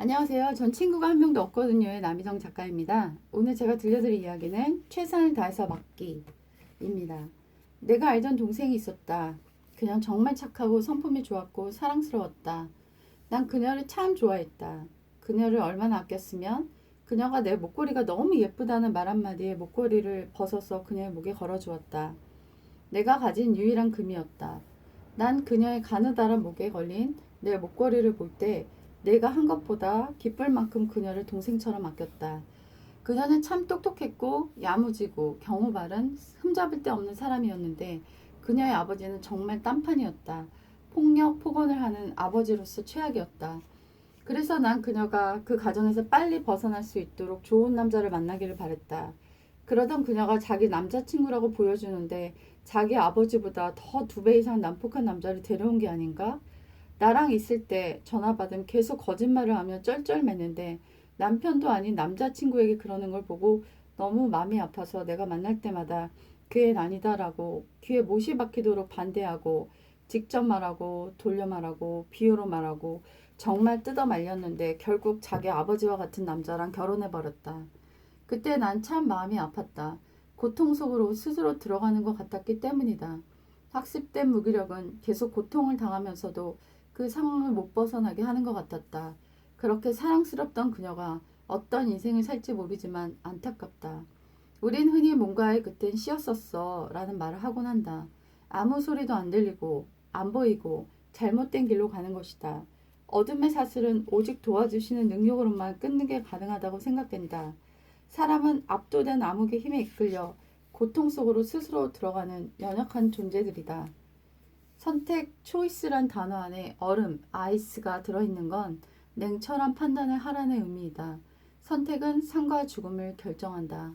안녕하세요. 전 친구가 한 명도 없거든요의 남희정 작가입니다. 오늘 제가 들려드릴 이야기는 최선을 다해서 막기입니다. 내가 알던 동생이 있었다. 그냥 정말 착하고 성품이 좋았고 사랑스러웠다. 난 그녀를 참 좋아했다. 그녀를 얼마나 아꼈으면 그녀가 내 목걸이가 너무 예쁘다는 말 한마디에 목걸이를 벗어서 그녀의 목에 걸어주었다. 내가 가진 유일한 금이었다. 난 그녀의 가느다란 목에 걸린 내 목걸이를 볼때 내가 한 것보다 기쁠 만큼 그녀를 동생처럼 아꼈다. 그녀는 참 똑똑했고 야무지고 경우 바른 흠잡을 데 없는 사람이었는데 그녀의 아버지는 정말 딴판이었다. 폭력, 폭언을 하는 아버지로서 최악이었다. 그래서 난 그녀가 그 가정에서 빨리 벗어날 수 있도록 좋은 남자를 만나기를 바랬다. 그러던 그녀가 자기 남자친구라고 보여주는데 자기 아버지보다 더 두 배 이상 난폭한 남자를 데려온 게 아닌가? 나랑 있을 때 전화 받으면 계속 거짓말을 하며 쩔쩔매는데 남편도 아닌 남자친구에게 그러는 걸 보고 너무 마음이 아파서 내가 만날 때마다 그애 아니다라고 귀에 못이 박히도록 반대하고 직접 말하고 돌려 말하고 비유로 말하고 정말 뜯어 말렸는데 결국 자기 아버지와 같은 남자랑 결혼해 버렸다. 그때 난 참 마음이 아팠다. 고통 속으로 스스로 들어가는 것 같았기 때문이다. 학습된 무기력은 계속 고통을 당하면서도 그 상황을 못 벗어나게 하는 것 같았다. 그렇게 사랑스럽던 그녀가 어떤 인생을 살지 모르지만 안타깝다. 우린 흔히 뭔가에 그땐 씌었었어 라는 말을 하곤 한다. 아무 소리도 안 들리고 안 보이고 잘못된 길로 가는 것이다. 어둠의 사슬은 오직 도와주시는 능력으로만 끊는 게 가능하다고 생각된다. 사람은 압도된 암흑의 힘에 이끌려 고통 속으로 스스로 들어가는 연약한 존재들이다. 선택, 초이스란 단어 안에 얼음, 아이스가 들어있는 건 냉철한 판단을 하라는 의미이다. 선택은 삶과 죽음을 결정한다.